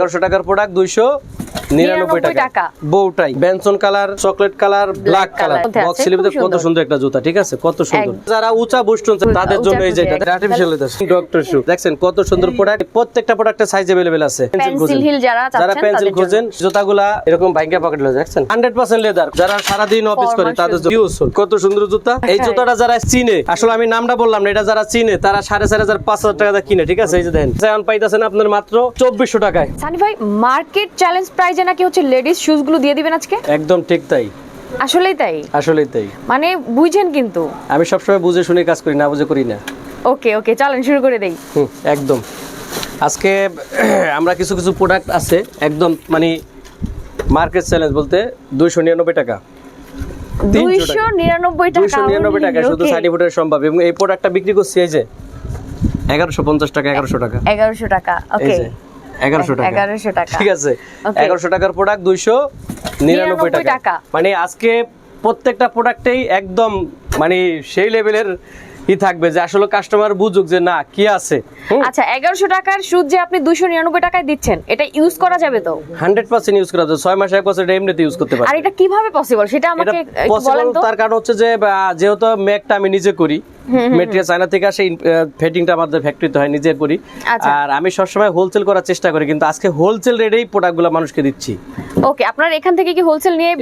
এগারোশো টাকার প্রোডাক্ট দুইশো নিরানব্বই 99 টাকা টাকা। বউটাই Benson colour chocolate colour black colour colour মধ্যে বক্স আছে, স্লিপে খুব কত সুন্দর। সুন্দর একটা জুতা ঠিক আছে কত সুন্দর একদম। যারা উঁচা বুস্টন তাদের উঁচা জন্য এই যে খুঁজে। আর্টিফিশিয়াল ডক্টর শু দেখছেন কত সুন্দর প্রোডাক্ট প্রত্যেকটা প্রোডাক্টের সাইজ अवेलेबल আছে Pencil heel যারা যারা চাচ্ছেন পেন্সিল তাদের খোঁজেন জুতাগুলা এরকম ভাঙ্গা পকেট লয়ে দেখছেন 100% লেদার যারা সারা দিন অফিস করে Formal তাদের shoes। ইউজফুল কত সুন্দর জুতা এই হ্যাঁ। জুতাটা যারা চিনে আসলে আমি নামটা বললাম না এটা যারা চিনে তারা সাড়ে চার হাজার পাঁচ হাজার টাকা দিয়ে কিনে ঠিক আছে এই যে দেখেন যেমন পাইতেছেন আপনার মাত্র চব্বিশশো টাকায় সানি ভাই মার্কেট চ্যালেঞ্জ প্রাইজে নাকি হচ্ছে লেডিস শুজগুলো দিয়ে দিবেন আজকে? একদম ঠিক তাই। আসলেই তাই? আসলেই তাই। মানে বুঝেন কিন্তু। আমি সবসময় বুঝে শুনে কাজ করি না বুঝে করি না। ওকে ওকে চলেন শুরু করে দেই। হুম, একদম। আজকে আমরা কিছু কিছু প্রোডাক্ট আছে একদম মানে মার্কেট চ্যালেঞ্জ বলতে দুইশো নিরানব্বই টাকা। দুইশো টাকা। নিরানব্বই টাকা নিরানব্বই টাকা শুধু Okay, সার্টিফিকেট সম্ভব এবং এই প্রোডাক্টটা বিক্রি করছি এই যে এগারোশো পঞ্চাশ টাকা এগারোশো টাকা। এগারোশো টাকা ওকে এগারোশো টাকা। এগারোশো টাকা। ঠিক আছে? এগারোশো টাকার প্রোডাক্ট দুইশো নিরানব্বই টাকা। মানে আজকে প্রত্যেকটা প্রোডাক্টেই একদম মানে সেই লেভেলের ই থাকবে যে আসলে কাস্টমার বুঝুক যে না কি আছে। আচ্ছা এগারোশো টাকার সুদ যে আপনি দুশো নিরানব্বই টাকায় দিচ্ছেন এটা ইউজ করা যাবে তো? হান্ড্রেড পার্সেন্ট ইউজ করা যায় ছয় মাস এক বছর এমনিতে ইউজ করতে আর এটা কীভাবে পসিবল সেটা আমাকে পসিবল তার কারণ হচ্ছে যে যেহেতু মেকটা আমি নিজে করি মেটেরিয়াল চায়না থেকে আসে ফেটিংটা আমাদের ফ্যাক্টরিতে হয় নিজে করি। আচ্ছা। আর আমি সবসময় হোলসেল করার চেষ্টা করি কিন্তু আজকে হোলসেল রেটেই প্রোডাক্টগুলো মানুষকে দিচ্ছি। ওকে আপনার এখান থেকে কি হোলসেল নিয়ে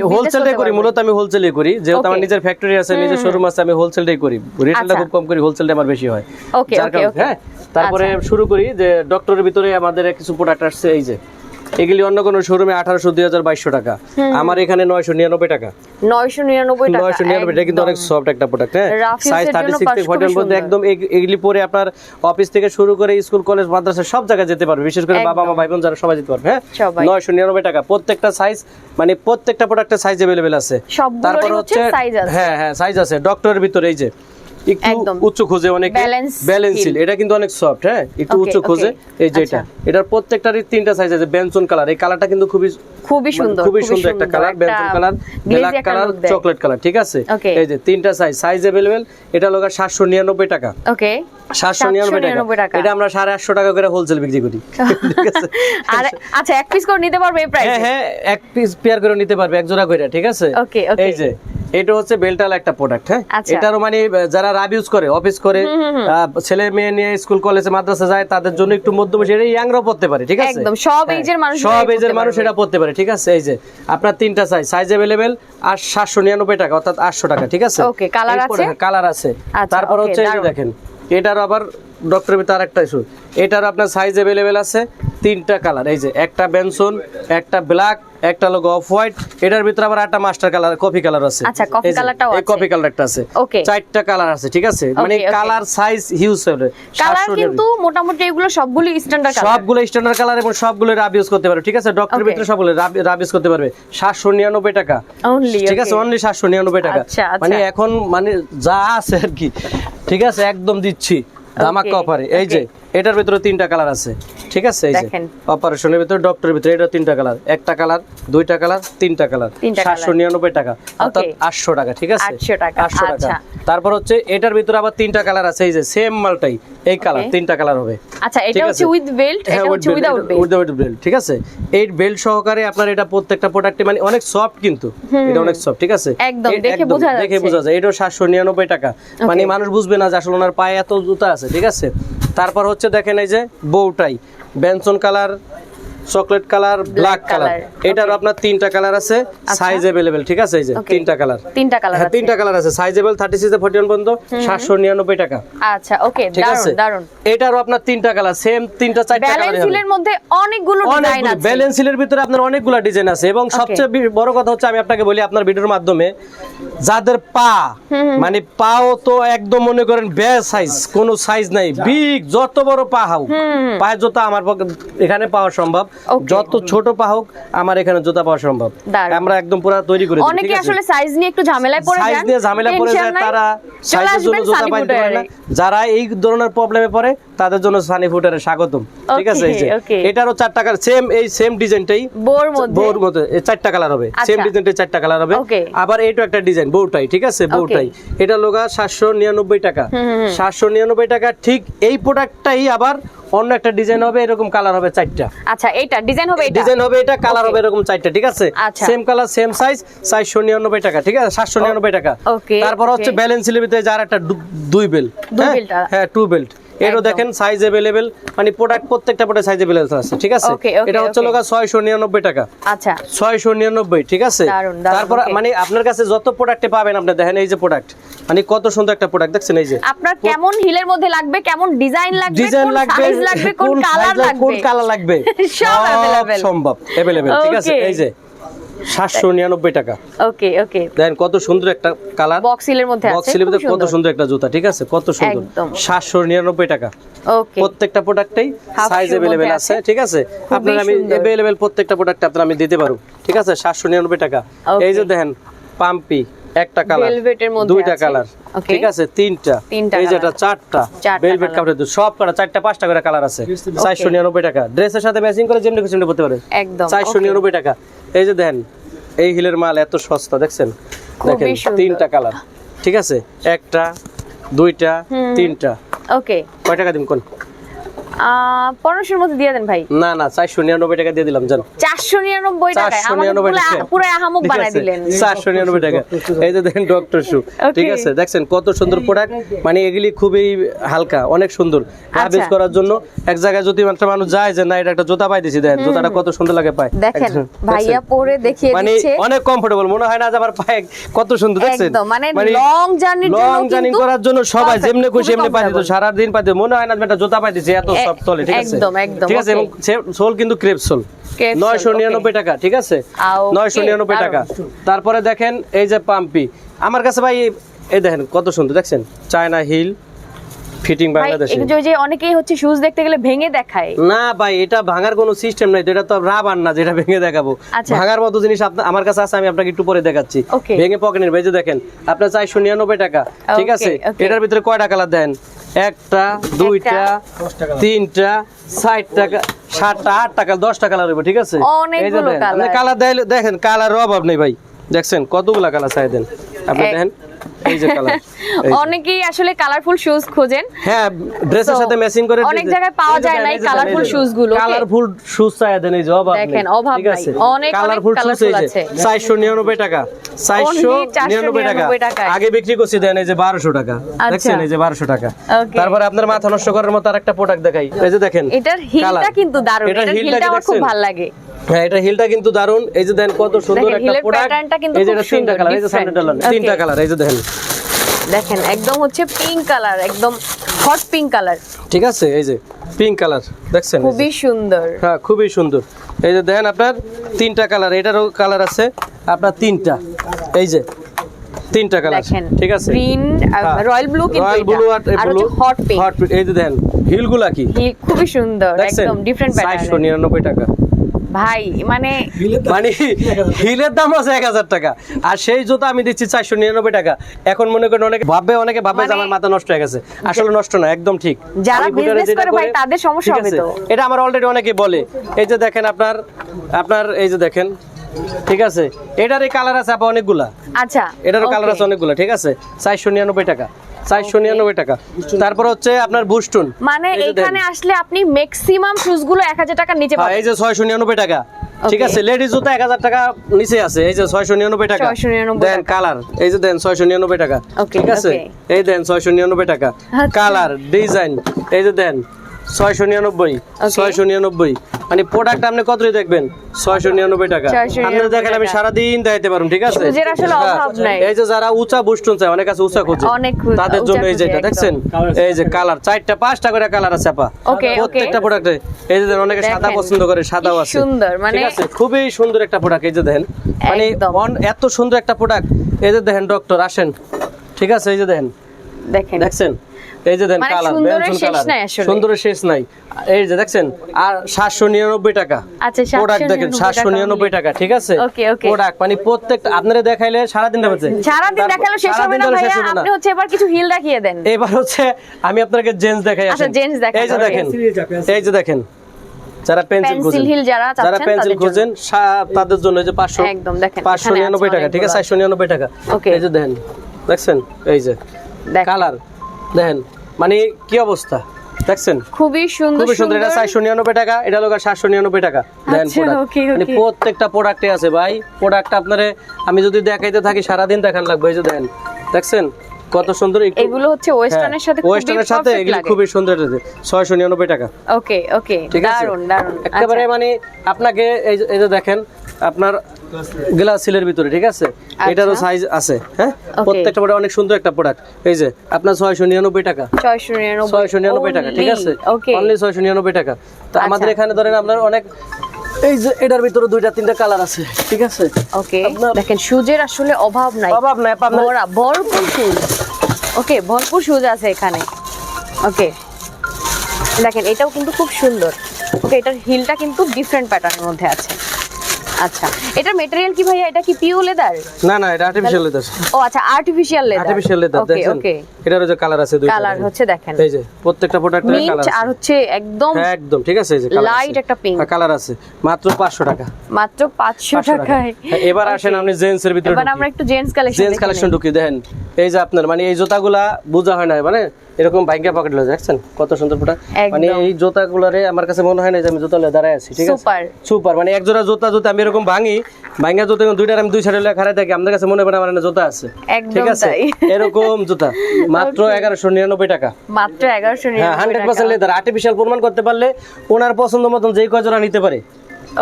করি মূলত আমি হোলসেলই করি। যেহেতু আমার নিজের ফ্যাক্টরি আছে নিজের শোরুম আছে আমি হোলসেলটাই করি। রিটেলটা আচ্ছা। খুব কম করি হোলসেলটা আমার বেশি হয়। Okay. হ্যাঁ তারপরে শুরু করি যে ডক্টরের ভিতরে আমাদের কিছু প্রোডাক্ট আসছে এই যে। এগুলি অন্য কোনো শোরুমে আঠারোশো দুই হাজার বাইশশো টাকা। আমার এখানে নয়শো নিরানব্বই টাকা। নয়শো নিরানব্বই নয়শো নিরানব্বই এটা কিন্তু অনেক সফট একটা প্রোডাক্ট হ্যাঁ? সাইজ থার্টি সিক্স থেকে মধ্যে সুন্দর। একদম এগুলি পরে আপনার অফিস থেকে শুরু করে স্কুল কলেজ মাদ্রাসা সব জায়গায় যেতে পারবে বিশেষ করে বাবা মা ভাই বোন যারা সবাই যেতে পারবে হ্যাঁ? নয়শো নিরানব্বই টাকা। প্রত্যেকটা সাইজ মানে প্রত্যেকটা প্রোডাক্টের সাইজ অ্যাভেলেবেল আছে। তারপর হচ্ছে। হ্যাঁ হ্যাঁ সাইজ আছে। ডক্টরের ভিতরে এই যে একটু একদম। উচ্চ খোঁজে অনেক Balance ব্যালেন্স heel। এটা কিন্তু অনেক সফট হ্যাঁ একটু Okay, উচ্চ খোঁজে okay। এই যে এটা আচ্ছা। এটার প্রত্যেকটারই তিনটা সাইজ আছে বেনসন কালার এই কালারটা কিন্তু খুবই খুবই সুন্দর মানে খুবই সুন্দর একটা colour Benson colour black colour chocolate colour ঠিক আছে Okay. এই যে তিনটা সাইজ সাইজ अवेलेबल এটা লোক সাতশো নিরানব্বই টাকা ওকে সাতশো নিরানব্বই টাকা এটা আমরা সাড়ে আটশো টাকা করে হোলসেল বিক্রি করি ঠিক আছে আর আচ্ছা এক পিস করে নিতে পারবে এই প্রাইসে হ্যাঁ হ্যাঁ এক পিস পেয়ার করে নিতে পারবে এক জোড়া করে ঠিক আছে Okay, okay. এই যে এটা হচ্ছে বেলটাল একটা প্রোডাক্ট হ্যাঁ আচ্ছা। এটারও মানে আহ, যারা রাব ইউজ করে অফিস করে আহ, ছেলে মেয়ে নিয়ে স্কুল কলেজে মাদ্রাসা যায় তাদের জন্য একটু মধ্যবয়সী এটা ইয়াংরাও পড়তে পারে ঠিক আছে একদম, সব হ্যাঁ, age এর মানুষ সব এটাই এজের পড়তে মানুষ পারবে। এটা পড়তে পারে ঠিক আছে এই যে আপনার তিনটা সাইজ সাইজ अवेलेबल আর সাতশো নিরানব্বই টাকা অর্থাৎ আটশো টাকা ঠিক আছে Okay, colour আছে? কালার আছে আচ্ছা, তারপর okay, হচ্ছে এই যে দারুণ। দেখেন এটার আবার ডক্টর ভিতরে একটা ইস্যু এটার আপনার সাইজ অ্যাভেলেবেল আছে তিনটা কালার এই যে একটা বেনসন একটা ব্ল্যাক একটা লোক অফ হোয়াইট এটার ভিতরে আবার একটা মাস্টার কালার কফি কালার আছে। আচ্ছা কফি কালারটাও আছে। কালার একটা আছে। চারটা কালার আছে ঠিক আছে? মানে কালার সাইজ হিউজ হবে। কালার কিন্তু মোটামুটি এগুলো সবগুলো স্ট্যান্ডার্ড কালার সবগুলো স্ট্যান্ডার্ড কালার এবং সবগুলো রাব ইউজ করতে পারবে ঠিক আছে? ডক্টর ভিতরে সবগুলো রাব ইউজ করতে পারবে। 799 টাকা। অনলি ঠিক আছে? অনলি 799 টাকা। আচ্ছা, আচ্ছা। মানে এখন মানে যা আছে আর কি। ঠিক আছে? একদম দিচ্ছি। ধামাকা অফারে এই যে এটার ভিতরে তিনটা কালার আছে। ঠিক আছে? এই যে অপারেশনের ভিতরে ডক্টরের ভিতরে এটা তিনটা কালার। একটা কালার দুইটা কালার তিনটা কালার। সাতশো নিরানব্বই টাকা। অর্থাৎ. আটশো টাকা ঠিক আছে? 800 টাকা, আটশো টাকা। আচ্ছা। তারপর হচ্ছে এটার ভিতরে আবার তিনটা কালার আছে। এই যে সেম মালটাই এই কালার তিনটা কালার হবে। আচ্ছা এটা হচ্ছে উইথ বেল্ট হ্যাঁ, এটা হচ্ছে উইদাউট বেল্ট without belt, ঠিক আছে? এই বেল্ট সহকারে আপনার এটা প্রত্যেকটা প্রোডাক্টে মানে অনেক সফট কিন্তু। এটা অনেক সফট ঠিক আছে? একদম, দেখে বোঝা দেখে বোঝা যায়। এটাও সাতশো নিরানব্বই টাকা। মানে মানুষ বুঝবে না যে আসলে ওনার পায়ে এত জুতা আছে ঠিক আছে? তারপর হচ্ছে দেখেন এই যে বউটাই। Benson colour Chocolate colour black colour colour, এটার আপনার তিনটা কালার আছে সাইজ अवेलेबल ঠিক আছে এই যে Okay. তিনটা কালার তিনটা কালার হ্যাঁ তিনটা কালার আছে sizeable thirty six forty one পর্যন্ত সাতশো নিরানব্বই টাকা আচ্ছা ওকে ঠিক দারুন আছে দারুন এটারও আপনার তিনটা কালার সেম তিনটা চারটা কালার ব্যালেন্স হিলের মধ্যে অনেকগুলো ডিজাইন অনেকগুলো আছে ব্যালেন্স হিলের ভিতরে আপনার অনেকগুলো ডিজাইন আছে এবং সবচেয়ে বি- বড় কথা হচ্ছে আমি আপনাকে বলি আপনার ভিডিওর মাধ্যমে যাদের পা মানে পাও তো একদম মনে করেন বে সাইজ কোনো সাইজ নাই বিগ যত বড় পা হোক পায়ের জুতা আমার পক্ষে এখানে পাওয়া সম্ভব Okay. যত ছোট পা হোক আমার এখানে জুতা পাওয়া সম্ভব। আমরা একদম পুরো তৈরি করে অনেকে আসলে সাইজ নিয়ে একটু ঝামেলায় পড়ে সাইজ নিয়ে ঝামেলা পড়ে যায় তারা সাইজের জন্য জুতা পাইতে পারে না। যারা এই ধরনের প্রবলেমে পড়ে তাদের জন্য সানি ফুটারে স্বাগতম। ঠিক আছে? এই যে. এটারও চারটা কালার সেম এই সেম ডিজাইনটাই বোর মধ্যে? মতো এই চারটা কালার হবে। আচ্ছা। সেম ডিজাইনটা চারটা কালার হবে। আবার এইটা একটা ডিজাইন বউটাই ঠিক আছে? বউটাই। এটা লোগা সাতশো নিরানব্বই টাকা। সাতশো নিরানব্বই টাকা ঠিক এই প্রোডাক্টটাই আবার অন্য একটা ডিজাইন হবে এরকম কালার হবে চারটা। আচ্ছা এইটা ডিজাইন হবে এটা ডিজাইন হবে এটা কালার হবে এরকম চারটা ঠিক আছে? আচ্ছা। সেম কালার সেম সাইজ চারশো নিরানব্বই টাকা ঠিক আছে? সাতশো নিরানব্বই টাকা। তারপর হচ্ছে ব্যালেন্স লিমিতে যার একটা দুই বেল্ট দুই বেল্টটা। হ্যাঁ টু বেল্ট এরও দেখেন সাইজ অ্যাভেলেবেল মানে প্রোডাক্ট প্রত্যেকটা প্রোডাক্ট সাইজ অ্যাভেলেবল আছে ঠিক আছে? এটা হচ্ছে. লোকা ছয়শো নিরানব্বই টাকা। আচ্ছা। ছয়শো নিরানব্বই ঠিক আছে? তারপর মানে আপনার কাছে যত প্রোডাক্টে পাবেন আপনি দেখেন এই যে প্রোডাক্ট মানে কত সুন্দর একটা প্রোডাক্ট দেখছেন এই যে? আপনার কেমন হিলের মধ্যে লাগবে কেমন ডিজাইন লাগবে ডিজাইন লাগবে সাইজ লাগবে কোন কালার লাগবে, কোন কালার লাগবে? সব available। সম্ভব অ্যাভেলেবেল ঠিক আছে? এই যে সাতশো নিরানব্বই টাকা। ওকে ওকে। দেখেন কত সুন্দর একটা কালার। মধ্যে কত সুন্দর। একটা জুতা ঠিক আছে? কত সুন্দর। সাতশো নিরানব্বই টাকা। ওকে। প্রত্যেকটা সাইজ আছে। ঠিক আছে? আপনার আমি। প্রত্যেকটা প্রোডাক্ট আপনার আমি দিতে পারব ঠিক আছে? সাতশো নিরানব্বই টাকা। এই যে দেখেন পাম্পি একটা কালার মধ্যে দুইটা কালার ঠিক আছে? তিনটা। তিনটা এই চারটা। চারটা ভেলভেট কাপড়ের সব কালার চারটা পাঁচটা করে কালার আছে। চারশো নিরানব্বই টাকা। ড্রেসের সাথে ম্যাচিং করে যেমনি খুশি পড়তে পারে একদম। চারশো okay। নিরানব্বই টাকা। এই যে দেখেন এই হিলের মাল এত সস্তা দেখছেন? দেখেন তিনটা কালার ঠিক আছে? একটা দুইটা তিনটা। ওকে। কয় টাকা দিন কোন? পনেরোশোর মধ্যে দিয়ে দেন ভাই। না না চারশো নিরানব্বই টাকা দিয়ে দিলাম জান। চারশো নিরানব্বই টাকা। পুরো আহামুক বানাই দিলেন। চারশো নিরানব্বই টাকা। এই যে দেখেন ডক্টর শু ঠিক আছে দেখছেন কত সুন্দর প্রোডাক্ট মানে এগুলি খুবই হালকা অনেক সুন্দর। আচ্ছা। করার জন্য এক জায়গায় যদি একটা মানুষ যায় যে না এটা একটা জুতা পাইতেছি দেখেন জুতাটা কত সুন্দর লাগে পায়। দেখেন ভাইয়া? পরে দেখিয়ে মানে অনেক কমফোর্টেবল মনে হয় না যে আমার পায়ে কত সুন্দর দেখছেন? মানে long journey-র লং জার্নি করার জন্য সবাই যেমনি খুশি এমনি। সারা দিন পাইতে মনে হয় না যে একটা জুতা পাইতেছি এত সব তলে ঠিক আছে? একদম, একদম, ঠিক আছে এবং সোল কিন্তু ক্রেপ সোল। Crepe sole, নয়শো okay. নিরানব্বই টাকা ঠিক আছে? আ, okay, নয়শো নিরানব্বই দারুণ। টাকা। তারপরে দেখেন এই যে পাম্পি। আমার কাছে ভাই এই দেখেন কত সুন্দর দেখছেন? চায়না হিল ফিটিং বাংলাদেশে। এই যে অনেকেই হচ্ছে শুজ দেখতে গেলে ভেঙে দেখায়। না ভাই এটা ভাঙার কোনো সিস্টেম নাই এটা তো রাবার না যেটা ভেঙে দেখাবো। আচ্ছা। ভাঙার মতো জিনিস আমার কাছে আছে আমি আপনাকে একটু পরে দেখাচ্ছি। ভেঙে পকেটের ভেজে দেখেন আপনার টাকা ঠিক আছে? এটার ভিতরে কয়টা কালার দেন? একটা দুইটা তিনটা ষাট টাকা সাতটা আট টাকা দশটা কালার হইব ঠিক আছে। কালার দেখেন কালার অভাব নেই ভাই। দেখছেন কতগুলা কালার চাই দেন? আপনি দেখেন। এই যে কালার অনেকেই আসলে কালারফুল শুজ খোঁজেন হ্যাঁ ড্রেসের সাথে ম্যাচিং করে অনেক জায়গায় পাওয়া যায় না এই colourful shoes গুলো, কালারফুল শুজ চাই দেন এই দেখেন, অভাব নাই। অনেক, কালারফুল শুজ এই যে আছে। 499 টাকা 499 টাকা আগে বিক্রি করছি দেন এই যে 1200 টাকা আচ্ছা। দেখছেন এই যে 1200 টাকা তারপরে আপনার মাথা নষ্ট করার মতো আরেকটা প্রোডাক্ট দেখাই এই যে দেখেন এটার হিলটা কিন্তু দারুণ এটার হিলটা আমার খুব ভালো লাগে হ্যাঁ এটা হিলটা কিন্তু দারুণ এই যে দেখেন কত সুন্দর একটা প্রোডাক্ট এই যে তিনটা কালার এই যে সামনে তিনটা কালার এই যে দেখেন দেখেন একদম হচ্ছে পিঙ্ক কালার একদম হট পিঙ্ক কালার ঠিক আছে এই যে পিঙ্ক কালার দেখছেন? খুবই সুন্দর। হ্যাঁ খুবই সুন্দর। এই যে দেখেন আপনার তিনটা কালার এটারও কালার আছে আপনার তিনটা। এই যে তিনটা কালার দেখেন ঠিক আছে? গ্রিন রয়্যাল ব্লু কিন্তু রয়্যাল ব্লু আর ব্লু হট পিঙ্ক হট এই যে দেখেন হিলগুলা কি? খুবই সুন্দর একদম ডিফারেন্ট প্যাটার্ন নিরানব্বই টাকা। ভাই মানে মানে হিলের দাম আছে এক হাজার টাকা। আর সেই জুতা আমি দিচ্ছি চারশো নিরানব্বই টাকা। এখন মনে করেন অনেকে ভাববে অনেকে ভাববে যে মানে- আমার মাথা নষ্ট হয়ে গেছে। আসলে নষ্ট না একদম ঠিক। যারা যেটা করে ভাই তাদের সমস্যা হবে আছে? তো। এটা আমার অলরেডি অনেকে বলে। এই যে দেখেন আপনার আপনার এই যে দেখেন ঠিক আছে? এটার এই কালার আছে আপা অনেকগুলা। আচ্ছা এটারও কালার আছে অনেকগুলো ঠিক আছে? চারশো নিরানব্বই টাকা। চারশো নিরানব্বই টাকা। তারপর হচ্ছে আপনার বুস্টুন মানে। এখানে আসলে আপনি ম্যাক্সিমাম শুজগুলো এক হাজার টাকার নিচে হ্যাঁ, পাবেন। এই যে ছয়শো নিরানব্বই টাকা ঠিক আছে? লেডিস জুতা এক হাজার টাকা নিচে আছে এই যে ছয়শো নিরানব্বই টাকা। দেন কালার এই যে দেন ছয়শো নিরানব্বই টাকা ঠিক আছে? এই দেন ছয়শো নিরানব্বই টাকা। আচ্ছা। কালার ডিজাইন এই যে দেন। ছয়শো নিরানব্বই ছয়শো নিরানব্বই। মানে প্রোডাক্ট আপনি কতই দেখবেন? ছয়শো নিরানব্বই টাকা। আপনি দেখেন আমি সারাদিন দেখাইতে পারব ঠিক আছে? হ্যাঁ। এই যে যারা উঁচা বুস্টুন চায় অনেক আছে উঁচা খুঁজে। তাদের জন্য এই যে খুঁজে, এটা দেখছেন? এই যে কালার চারটা পাঁচটা করে কালার আছে আপা. প্রত্যেকটা প্রোডাক্টে এই যে দেখেন, অনেকে সাদা পছন্দ করে সাদাও আছে। সুন্দর, মানে- ঠিক আছে? খুবই সুন্দর একটা প্রোডাক্ট এই যে দেখেন। মানে অন- এত সুন্দর একটা প্রোডাক্ট এই যে দেখেন ডক্টর আসেন। ঠিক আছে? এই যে দেখেন। দেখেন। দেখছেন? এই যে দেন মানে কালার সুন্দরের শেষ নাই এই যে দেখছেন আর সাতশো নিরানব্বই টাকা। আচ্ছা, প্রোডাক্ট দেখেন সাতশো নিরানব্বই টাকা ঠিক আছে. প্রোডাক্ট মানে প্রত্যেকটা আপনারা দেখাইলে সারাদিন সারাদিন দেখাল শেষ হবে না আপনি হচ্ছে এবার কিছু হিল দেখিয়ে দেন। এবার হচ্ছে আমি আপনাকে জেন্টস দেখাই আচ্ছা, gents দেখান, এই যে দেখেন এই যে দেখেন যারা পেন্সিল খোঁজেন যারা পেন্সিল খোঁজেন তাদের জন্য যে পাঁচশো পাঁচশো নিরানব্বই টাকা ঠিক আছে? চারশো নিরানব্বই টাকা। এই যে দেখেন দেখছেন? এই যে কালার। দেখেন মানে কি অবস্থা? দেখছেন? খুবই সুন্দর খুবই সুন্দর। এটা চারশো নিরানব্বই টাকা এটা লোক সাতশো নিরানব্বই টাকা। দেন আচ্ছা, okay, মানে প্রত্যেকটা প্রোডাক্টে আছে ভাই। প্রোডাক্ট আপনারে আমি যদি দেখাইতে থাকি সারাদিন দেখান লাগবে। এই যে দেখেন দেখছেন? কত সুন্দর। এগুলো হচ্ছে ওয়েস্টার্নের সাথে খুবই ওয়েস্টার্নের সাথে এগুলো খুবই সুন্দর ছয়শো নিরানব্বই টাকা। ওকে ওকে দারুণ দারুণ একেবারে আচ্ছা। মানে আপনাকে এই যে দেখেন আপনার গ্লাস সিলের ভিতরে ঠিক আছে? এটারও সাইজ আছে হ্যাঁ? প্রত্যেকটা প্রোডাক্ট অনেক সুন্দর একটা প্রোডাক্ট এই যে আপনার ছয়শো নিরানব্বই টাকা। ছয়শো নিরানব্বই। টাকা ঠিক আছে? অনলি ছয়শো নিরানব্বই টাকা। তো আমাদের আচ্ছা। এখানে ধরেন আপনার অনেক এই যে এটার ভিতরে দুইটা তিনটা কালার আছে ঠিক আছে? ওকে আপনার- দেখেন সুজের আসলে অভাব নাই। অভাব নাই আপনার ভরা ভরপুর সুজ। ওকে ভরপুর সুজ আছে এখানে। ওকে দেখেন এটাও কিন্তু খুব সুন্দর। ওকে এটার হিলটা কিন্তু ডিফারেন্ট প্যাটার্নের মধ্যে আছে। আচ্ছা এটার মেটেরিয়াল কি ভাইয়া? এটা কি পিও লেদার না না এটা আর্টিফিশিয়াল লেদার ও আচ্ছা artificial leather artificial leather okay দেখেন ওকে এটারও যে কালার আছে দুইটা। কালার হচ্ছে দেখেন। এই যে প্রত্যেকটা প্রোডাক্টের কালার আছে। আর হচ্ছে একদম হ্যাঁ একদম ঠিক আছে এই যে Light একটা pink। কালার আছে মাত্র 500 টাকা। মাত্র পাঁচশো 500 টাকা। টাকায়। হ্যাঁ, এবার আসেন আপনি জেন্টস এর ভিতরে এবার আমরা একটু জেন্টস কালেকশন জেন্টস কালেকশন ঢুকি দেখেন। এই যে আপনার মানে এই জুতাগুলা বোঝা হয় না মানে এরকম ভাঙ্গা পকেট লয়ে দেখছেন? কত সুন্দর ফুটা মানে এই জুতাগুলারে আমার কাছে মনে হয় না যে আমি জুতা লয়ে দাঁড়ায় আছি ঠিক আছে? Super. সুপার মানে এক জোড়া জুতা জুতা আমি এরকম ভাঙি ভাঙ্গা জুতা দুইটার আমি দুই সাইডে খাড়াই থাকি আমাদের কাছে মনে পড়ে আমার জুতা আছে? একদম ঠিক আছে? এরকম জুতা। মাত্র এগারোশো নিরানব্বই টাকা। মাত্র এগারোশো হ্যাঁ হান্ড্রেড পার্সেন্ট লেদার আর্টিফিশিয়াল প্রমাণ করতে পারলে ওনার পছন্দ মতন যেই কজোড়া নিতে পারে।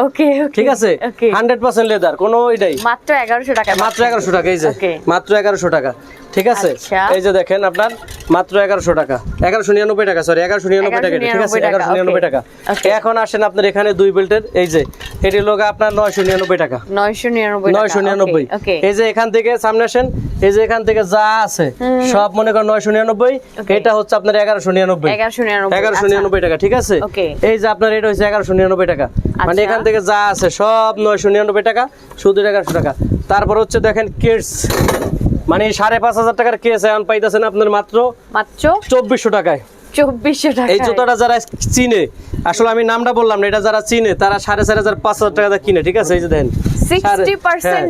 ওকে ঠিক আছে? ওকে। হান্ড্রেড পার্সেন্ট লেদার কোনো এটাই মাত্র এগারোশো টাকা মাত্র এগারোশো টাকা এই যে। মাত্র এগারোশো টাকা। ঠিক আছে? আচ্ছা। এই যে দেখেন আপনার মাত্র এগারোশো টাকা। এগারোশো নিরানব্বই টাকা সরি এগারোশো নিরানব্বই টাকা ঠিক আছে? 1199 টাকা, এগারোশো নিরানব্বই টাকা। এখন আসেন আপনার এখানে দুই বেল্টের এই যে এটি লোক আপনার নয়শো নিরানব্বই টাকা। নয়শো নিরানব্বই নয়শো নিরানব্বই। এই যে এখান থেকে সামনে আসেন এই যে এখান থেকে যা আছে সব মনে করেন নয়শো নিরানব্বই। এটা হচ্ছে আপনার এগারোশো নিরানব্বই। এগারোশো নিরানব্বই আচ্ছা। টাকা ঠিক আছে? এই যে আপনার এটা হচ্ছে এগারোশো নিরানব্বই টাকা। মানে আচ্ছা। এখান থেকে যা আছে সব নয়শো নিরানব্বই টাকা শুধু এগারোশো টাকা। তারপর হচ্ছে দেখেন কিডস। মানে সাড়ে পাঁচ হাজার টাকার কেস এখন পাইতেছেন আপনার মাত্র মাত্র চব্বিশশো টাকায়। চব্বিশশো টাকা এই জুতাটা যারা চিনে আসলে আমি নামটা বললাম না এটা যারা চিনে তারা সাড়ে চার হাজার পাঁচ হাজার টাকা কিনে ঠিক আছে? এই যে দেন হ্যাঁ।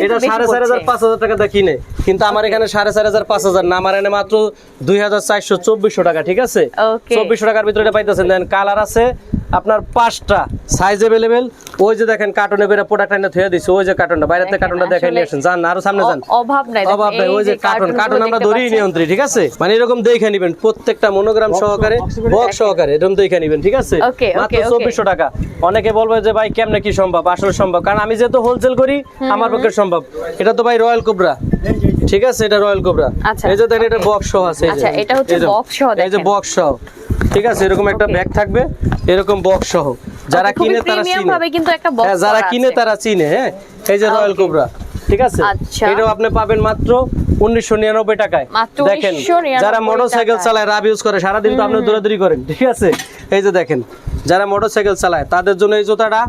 কিন্তু এটা সাড়ে চার হাজার পাঁচ হাজার টাকা দিয়ে কিনে। কিন্তু আমার এখানে সাড়ে চার হাজার পাঁচ হাজার না আমার এখানে মাত্র দুই হাজার চারশো চব্বিশশো টাকা ঠিক আছে. চব্বিশশো টাকার ভিতরে এটা পাইতেছেন। দেন কালার আছে আপনার পাঁচটা সাইজ এভেলেবেল ওই যে দেখেন কার্টনে বেরা প্রোডাক্ট এনে থুয়ে দিছে ওই যে কার্টনটা বাইরে থেকে কার্টনটা দেখে নিয়ে আসেন। যান আরও সামনে যান। অভাব নাই অভাব নাই ওই যে কার্টন কার্টন আমরা ধরেই। নিয়ন্ত্রী ঠিক আছে? মানে এরকম দেখে নিবেন প্রত্যেকটা মনোগ্রাম সহকারে বক্স সহকারে এরকম দেখে নিবেন ঠিক আছে? মাত্র okay, okay. চব্বিশশো টাকা। অনেকে বলবে যে ভাই কেমনে কি সম্ভব? আসলে সম্ভব। কারণ আমি যেহেতু হোলসেল করি আমার পক্ষে সম্ভব। এটা তো ভাই রয়্যাল কোবরা ঠিক আছে? এটা রয়্যাল কোবরা আচ্ছা, এই যে দেখেন এটা বক্স সহ আছে। এই যে। আচ্ছা, এটা হচ্ছে box সহ এই যে বক্স সহ। ঠিক আছে এরকম একটা ব্যাগ থাকবে এরকম বক্স সহ। যারা কিনে তারা চিনে। ভাবে কিন্তু একটা box হ্যাঁ, যারা কিনে তারা চিনে হ্যাঁ? এই যে রয়্যাল কোবরা ঠিক আছে? আচ্ছা। এটাও আপনি পাবেন মাত্র উনিশশো নিরানব্বই টাকায়। মাত্র দেখেন 1999 যারা মোটরসাইকেল। চালায় রাব ইউজ করে সারাদিন তো আপনি দৌড়াদৌড়ি করেন ঠিক আছে? এই যে দেখেন যারা মোটরসাইকেল চালায় তাদের জন্য এই জুতাটা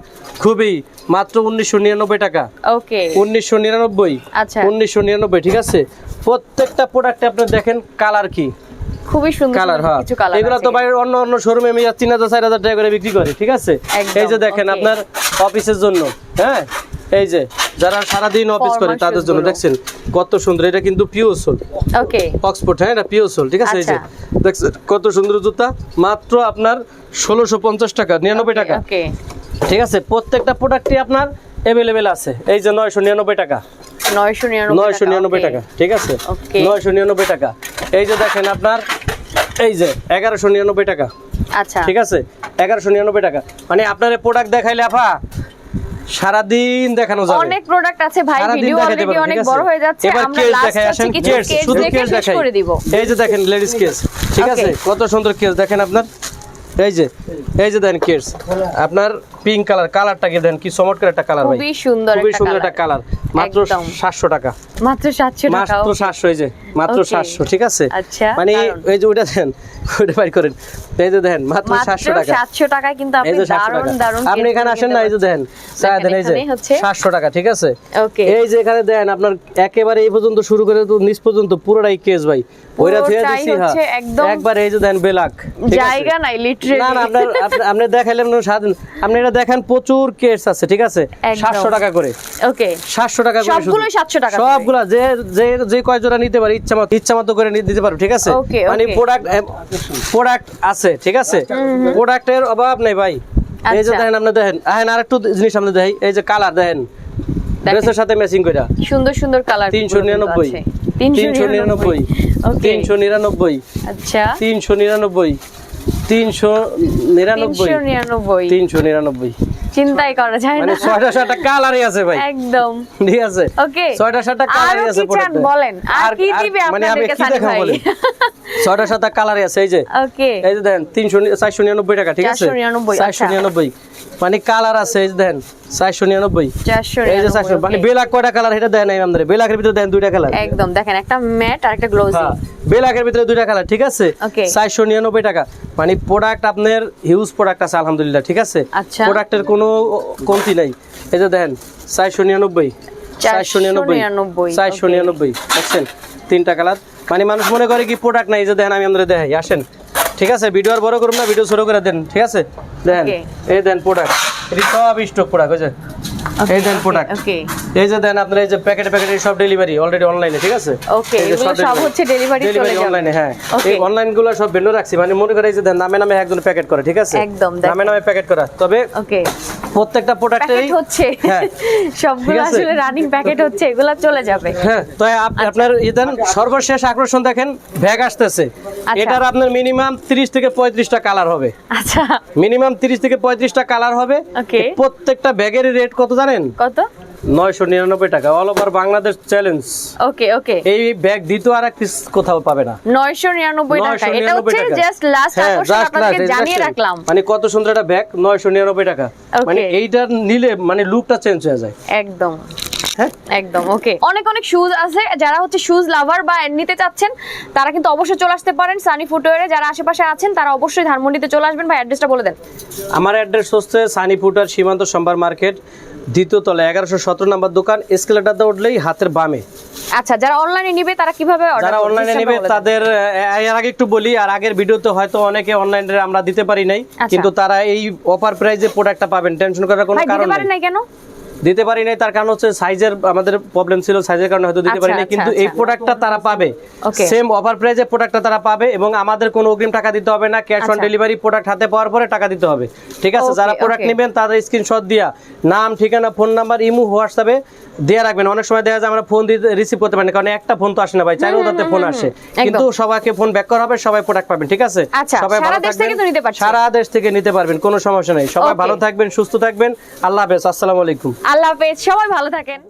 খুবই মাত্র উনিশশো নিরানব্বই টাকা। ওকে উনিশশো নিরানব্বই আচ্ছা। উনিশশো নিরানব্বই ঠিক আছে? প্রত্যেকটা প্রোডাক্টে আপনি দেখেন কালার কি। খুবই সুন্দর কালার হ্যাঁ। এগুলো তো বাইরের অন্য অন্য শোরুমে আমি তিন হাজার চার হাজার টাকা করে বিক্রি করে ঠিক আছে? এই যে দেখেন আপনার অফিসের জন্য হ্যাঁ? এই যে যারা সারাদিন অফিস করে তাদের জন্য দেখছেন কত সুন্দর এটা কিন্তু পিওর সোল ওকে অক্সফোর্ড হ্যাঁ এটা পিওর সোল ঠিক আছে? এই যে আচ্ছা। দেখছেন কত সুন্দর জুতা মাত্র আপনার ষোলোশো পঞ্চাশ টাকা নিরানব্বই টাকা। ঠিক আছে? প্রত্যেকটা প্রোডাক্টই আপনার অ্যাভেলেবেল আছে। এই যে নয়শো নিরানব্বই টাকা। নয়শো নিরানব্বই. টাকা ঠিক আছে? Okay. নয়শো নিরানব্বই টাকা। এই যে দেখেন আপনার এই যে এগারোশো নিরানব্বই টাকা আচ্ছা। ঠিক আছে? এগারোশো নিরানব্বই টাকা। মানে আপনার প্রোডাক্ট দেখাইলে আপা সারাদিন দেখানো যাবে। অনেক প্রোডাক্ট আছে ভাই ভিডিও অলরেডি অনেক? বড় হয়ে যাচ্ছে এবার দেখাই আসেন কেস শুধু কেস দেখাই। এই যে দেখেন লেডিস কেস ঠিক আছে? কত সুন্দর কেস দেখেন আপনার? এই যে এই যে দেন কেটস আপনার পিঙ্ক কালার কালারটাকে দেন? কি চমৎকার একটা কালার ভাই? খুবই সুন্দর খুবই সুন্দর একটা কালার মাত্র একদম। সাতশো টাকা। মাত্র সাতশো টাকা মাত্র okay. সাতশো এই যে মাত্র Okay. সাতশো ঠিক আছে? আচ্ছা, মানে এই যে ওইটা দেন ওইটা বাই করেন। এই যে দেন মাত্র মাত্র সাতশো টাকা। সাতশো টাকায় কিন্তু আপনি আপনি এখানে আসেন না এই যে দেন। এই যে এখানে হচ্ছে সাতশো টাকা ঠিক আছে? ওকে এই যে এখানে দেন আপনার একেবারে এই পর্যন্ত শুরু করে তো নিচ পর্যন্ত পুরোটাই কেস ভাই। ওইটা থুয়ে দিছি হ্যাঁ। একবার এই যে দেন বেলাক জায়গা নাই না না আপনার আপনি- আপনি দেখাইলেন না আপনি এটা দেখেন প্রচুর কেস আছে ঠিক আছে? একদম। সাতশো টাকা করে। ওকে সাতশো টাকা করে শুধু। 700 টাকা করে। যে যে যে কয় জোড়া নিতে পারে ইচ্ছা মতো ইচ্ছা মতো করে নিতে পারো ঠিক আছে? মানে প্রোডাক্ট প্রোডাক্ট আছে ঠিক আছে? প্রোডাক্টের অভাব নেই ভাই। এই যে আচ্ছা। দেখেন আপনি দেখেন। আহেন আর একটু জিনিস আপনি দেখেন। এই যে কালার দেখেন। ড্রেসের সাথে ম্যাচিং কইরা। সুন্দর সুন্দর কালার তিনশো নিরানব্বই। তিনশো নিরানব্বই। তিনশো নিরানব্বই। আচ্ছা। তিনশো নিরানব্বই। তিনশো নিরানব্বই। নিরানব্বই। তিনশো নিরানব্বই। চিন্তাই করা যায় মানে না। ছয়টা সাতটা কালারই আছে ভাই। একদম। ঠিক আছে? Okay. ছয়টা সাতটা কালারই আছে প্রোডাক্টে। বলেন? আর কি দিবে মানে আমি আপনাদেরকে সানি ভাই? ছয়টা সাতটা কালারই আছে এই যে। ওকে। এই যে দেখেন টাকা ঠিক আছে? 499, আচ্ছা। মানে কালার আছে এই যে দেখেন এই যে মানে বেলাক কয়টা কালার এটা দেন এই আমাদের বেলাকের ভিতরে দেন দুইটা কালার। একদম দেখেন একটা ম্যাট আর একটা গ্লোজি হ্যাঁ বেলাকের ভিতরে দুইটা কালার ঠিক আছে? Okay. চারশো নিরানব্বই টাকা। মানে প্রোডাক্ট আপনার হিউজ প্রোডাক্ট আছে আলহামদুলিল্লাহ ঠিক আছে? আচ্ছা। প্রোডাক্টের কোনো কমতি নাই। এই যে দেখেন চারশো নিরানব্বই চারশো নিরানব্বই চারশো নিরানব্বই দেখছেন? তিনটা কালার মানে মানুষ মনে করে কি প্রোডাক্ট নাই এই যে দেখেন আমি আমাদের দেখাই আসেন। ঠিক আছে? ভিডিও আর বড় করুন না ভিডিও ছোট করে দেন ঠিক আছে? দেখেন এই দেন প্রোডাক্ট এটি সব স্টক প্রোডাক্ট হয়েছে এই দেন প্রোডাক্ট ওকে এই যে দেন আপনার এই যে প্যাকেটে প্যাকেটে সব ডেলিভারি অলরেডি অনলাইনে ঠিক আছে? ওকে এগুলো সব হচ্ছে ডেলিভারি চলে যাবে। অনলাইনে হ্যাঁ। এই অনলাইনগুলো সব ভেন্ডর রাখছি মানে মনে করে এই যে দেন নামে নামে একজন প্যাকেট করে ঠিক আছে? একদম। নামে নামে প্যাকেট করা। তবে ওকে প্রত্যেকটা প্রোডাক্টেরই প্যাকেট হচ্ছে। হ্যাঁ। সবগুলো আসলে রানিং প্যাকেট হচ্ছে এগুলো চলে যাবে। হ্যাঁ তো আপনার ইদান সর্বশেষ আকর্ষণ দেখেন ব্যাগ আসতেছে। আচ্ছা। এটার আপনার মিনিমাম 30 থেকে 35টা কালার হবে। আচ্ছা। মিনিমাম 30 থেকে 35টা কালার হবে। Okay. প্রত্যেকটা ব্যাগের রেট কত জানেন? কত? নয়শো নিরানব্বই টাকা all over Bangladesh challenge okay okay এই ব্যাগ দ্বিতীয় আর পিস কোথাও পাবে না। নয়শো নিরানব্বই টাকা। এটা হচ্ছে জাস্ট লাস্ট হ্যাঁ, আকর্ষণ just আপনাদেরকে last, জানিয়ে রাখলাম। মানে কত সুন্দর একটা ব্যাগ নয়শো নিরানব্বই টাকা। Okay. মানে এইটা নিলে মানে লুকটা চেঞ্জ হয়ে যায়। একদম। হ্যাঁ? একদম ওকে অনেক অনেক শুজ আছে যারা হচ্ছে শুজ লাভার বা নিতে চাচ্ছেন তারা কিন্তু অবশ্যই চলে আসতে পারেন সানি ফুটওয়ারে যারা আশেপাশে আছেন তারা অবশ্যই ধানমন্ডিতে চলে আসবেন। ভাই অ্যাড্রেসটা বলে দেন। আমার অ্যাড্রেস হচ্ছে সানি ফুটার সীমান্ত সম্ভার মার্কেট দ্বিতীয় তলা এগারোশো সতেরো নাম্বার দোকান এসকেলেটারটা উঠলেই হাতের বামে। আচ্ছা যারা অনলাইনে নিবে তারা কীভাবে যারা অনলাইনে নিবে তাদের এর আগে একটু বলি আর আগের ভিডিওতে হয়তো অনেকে অনলাইনে আমরা দিতে পারি নাই আচ্ছা। কিন্তু তারা এই অফার প্রাইজে প্রোডাক্টটা পাবেন টেনশন করার কোনো কারণ নাই কেন? দিতে পারি নাই তার কারণ হচ্ছে সাইজের আমাদের প্রবলেম ছিল সাইজের কারণে হয়তো দিতে আচ্ছা, পারি নাই আচ্ছা, কিন্তু এই আচ্ছা। প্রোডাক্টটা তারা পাবে. সেম অফার প্রাইজে প্রোডাক্টটা তারা পাবে এবং আমাদের কোনো অগ্রিম টাকা দিতে হবে না ক্যাশ অন। ডেলিভারি প্রোডাক্ট হাতে পাওয়ার পরে টাকা দিতে হবে ঠিক আছে যারা প্রোডাক্ট নেবেন তাদের স্ক্রিনশট দিয়া নাম ঠিকানা ফোন নাম্বার ইমু হোয়াটসঅ্যাপে দেওয়া রাখবেন। অনেক সময় দেখা যায় আমরা ফোন দিতে রিসিভ করতে পারি না কারণ একটা ফোন তো আসে না ভাই চাইলেও তাতে ফোন আসে। কিন্তু সবাইকে ফোন ব্যাক করা হবে সবাই প্রোডাক্ট পাবেন ঠিক আছে? আচ্ছা, সবাই সারা ভালো দেশ থেকে থাকবেন। সারা দেশ থেকে নিতে পারবেন কোনো সমস্যা নাই। সবাই ভালো থাকবেন সুস্থ থাকবেন। আল্লাহ হাফেজ আসসালামু আলাইকুম। আল্লাহ হাফেজ সবাই ভালো থাকেন।